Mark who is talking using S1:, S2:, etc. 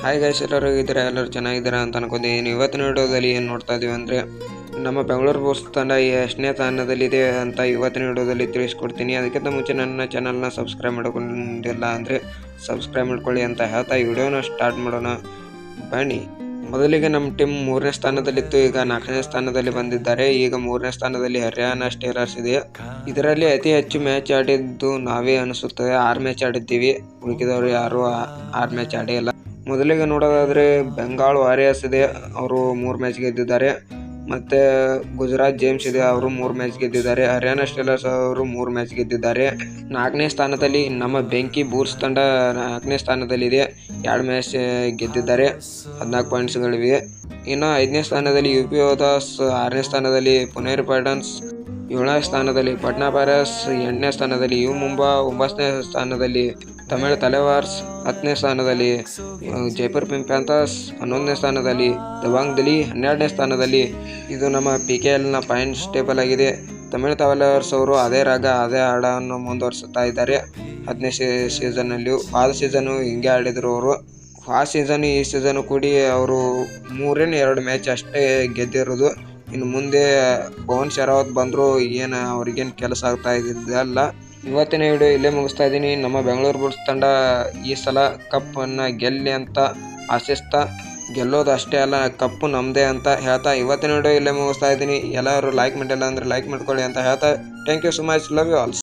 S1: Hi guys ಎಲ್ಲರೂ ಇದ್ದೀರಾ ಎಲ್ಲರೂ ಚೆನ್ನಾಗಿದ್ದೀರಾ ಅಂತ ಅನ್ಕೊಂಡಿದ್ದೀನಿ ಇವತ್ತಿನ ವಿಡಿಯೋದಲ್ಲಿ ಏನು ನೋಡ್ತಾ ಇದೀವಿ ಅಂದರೆ, ನಮ್ಮ ಬೆಂಗಳೂರು ಬುಲ್ಸ್ ತಂಡ ಎಷ್ಟನೇ ಸ್ಥಾನದಲ್ಲಿದೆ ಅಂತ ಇವತ್ತಿನ ವಿಡಿಯೋದಲ್ಲಿ ತಿಳಿಸ್ಕೊಡ್ತೀನಿ. ಅದಕ್ಕಿಂತ ಮುಂಚೆ ನನ್ನ ಚಾನಲ್ನ ಸಬ್ಸ್ಕ್ರೈಬ್ ಮಾಡ್ಕೊಂಡಿಲ್ಲ ಅಂದರೆ ಸಬ್ಸ್ಕ್ರೈಬ್ ಮಾಡ್ಕೊಳ್ಳಿ ಅಂತ ಹೇಳ್ತಾ ಈ ವಿಡಿಯೋನ ಸ್ಟಾರ್ಟ್ ಮಾಡೋಣ. ಬನ್ನಿ. ಮೊದಲಿಗೆ ನಮ್ಮ ಟೀಮ್ ಮೂರನೇ ಸ್ಥಾನದಲ್ಲಿತ್ತು. ಈಗ ನಾಲ್ಕನೇ ಸ್ಥಾನದಲ್ಲಿ ಬಂದಿದ್ದಾರೆ. ಈಗ ಮೂರನೇ ಸ್ಥಾನದಲ್ಲಿ ಹರಿಯಾಣ ಸ್ಟೇಲರ್ಸ್ ಇದೆ. ಇದರಲ್ಲಿ ಅತಿ ಹೆಚ್ಚು ಮ್ಯಾಚ್ ಆಡಿದ್ದು ನಾವೇ ಅನಿಸುತ್ತದೆ. ಆರು ಮ್ಯಾಚ್ ಆಡಿದ್ದೀವಿ. ಉಳಿದವರು ಯಾರು ಆರು ಮ್ಯಾಚ್ ಆಡೇ ಇಲ್ಲ. ಮೊದಲಿಗೆ ನೋಡೋದಾದ್ರೆ ಬೆಂಗಾಲ್ ವಾರಿಯರ್ಸ್ ಇದೆ, ಅವರು ಮೂರು ಮ್ಯಾಚ್ ಗೆದ್ದಿದ್ದಾರೆ. ಮತ್ತೆ ಗುಜರಾತ್ ಜೇಮ್ಸ್ ಇದೆ, ಅವರು ಮೂರು ಮ್ಯಾಚ್ ಗೆದ್ದಿದ್ದಾರೆ. ಹರಿಯಾಣ ಸ್ಟೇಲರ್ಸ್ ಅವರು ಮೂರು ಮ್ಯಾಚ್ ಗೆದ್ದಿದ್ದಾರೆ. ನಾಲ್ಕನೇ ಸ್ಥಾನದಲ್ಲಿ ನಮ್ಮ ಬೆಂಕಿ ಬೂರ್ಸ್ ತಂಡ ನಾಲ್ಕನೇ ಸ್ಥಾನದಲ್ಲಿದೆ. ಎರಡು ಮ್ಯಾಚ್ ಗೆದ್ದಿದ್ದಾರೆ. ಹದಿನಾಲ್ಕು ಪಾಯಿಂಟ್ಸ್ಗಳಿವೆ ಇನ್ನು ಐದನೇ ಸ್ಥಾನದಲ್ಲಿ ಯು ಪಿ ಓದಾಸ್ ಆರನೇ ಸ್ಥಾನದಲ್ಲಿ ಪುನೇರ್ ಪೈಡನ್ಸ್ ಏಳನೇ ಸ್ಥಾನದಲ್ಲಿ ಪಟ್ನಾ ಪ್ಯಾರಸ್ ಎಂಟನೇ ಸ್ಥಾನದಲ್ಲಿ ಯು ಮುಂಬಾ, ಒಂಬತ್ತನೇ ಸ್ಥಾನದಲ್ಲಿ ತಮಿಳು ತಲೆವಾರ್ಸ್, ಹತ್ತನೇ ಸ್ಥಾನದಲ್ಲಿ ಜೈಪುರ್ ಪಿಂಕ್ ಪ್ಯಾಂಥರ್ಸ್, ಹನ್ನೊಂದನೇ ಸ್ಥಾನದಲ್ಲಿ ದವಾಂಗ್ ದಲಿ ಹನ್ನೆರಡನೇ ಸ್ಥಾನದಲ್ಲಿ ಇದು ನಮ್ಮ ಪಿ ಕೆ ಎಲ್ನ ಪಾಯಿಂಟ್ಸ್ ಟೇಬಲ್ ಆಗಿದೆ. ತಮಿಳು ತಲೆವಾರ್ಸ್ ಅವರು ಅದೇ ರಾಗ, ಅದೇ ಹಾಡನ್ನು ಮುಂದುವರಿಸುತ್ತಾ ಇದ್ದಾರೆ ಹದಿನೈದು ಸೀಸನ್ನಲ್ಲಿಯೂ. ಆದ ಸೀಸನ್ನು ಹಿಂಗೆ ಆಡಿದರು ಅವರು. ಆ ಸೀಸನ್ ಈ ಸೀಸನ್ ಕೂಡಿ ಅವರು ಮೂರೇನು ಎರಡು ಮ್ಯಾಚ್ ಅಷ್ಟೇ ಗೆದ್ದಿರೋದು. ಇನ್ನು ಮುಂದೆ ಪವನ್ ಶರಾವತ್ ಬಂದ್ರು, ಏನು ಅವ್ರಿಗೇನು ಕೆಲಸ ಆಗ್ತಾ ಇದ್ದಿದ್ದಲ್ಲ ಇವತ್ತಿನ ವಿಡಿಯೋ ಇಲ್ಲೇ ಮುಗಿಸ್ತಾ ಇದ್ದೀನಿ. ನಮ್ಮ ಬೆಂಗಳೂರು ಬುಲ್ಸ್ ತಂಡ ಈ ಸಲ ಕಪ್ಪನ್ನು ಗೆಲ್ಲಿ ಅಂತ ಆಶಿಸ್ತಾ, ಗೆಲ್ಲೋದು ಅಷ್ಟೇ ಅಲ್ಲ ಕಪ್ಪು ನಮ್ಮದೇ ಅಂತ ಹೇಳ್ತಾ, ಇವತ್ತಿನ ವಿಡಿಯೋ ಇಲ್ಲೇ ಮುಗಿಸ್ತಾ ಇದ್ದೀನಿ. ಎಲ್ಲರೂ ಲೈಕ್ ಮಾಡಿಲ್ಲ ಅಂದರೆ ಲೈಕ್ ಮಾಡ್ಕೊಳ್ಳಿ ಅಂತ ಹೇಳ್ತಾ thank you so much love you ಆಲ್ಸ್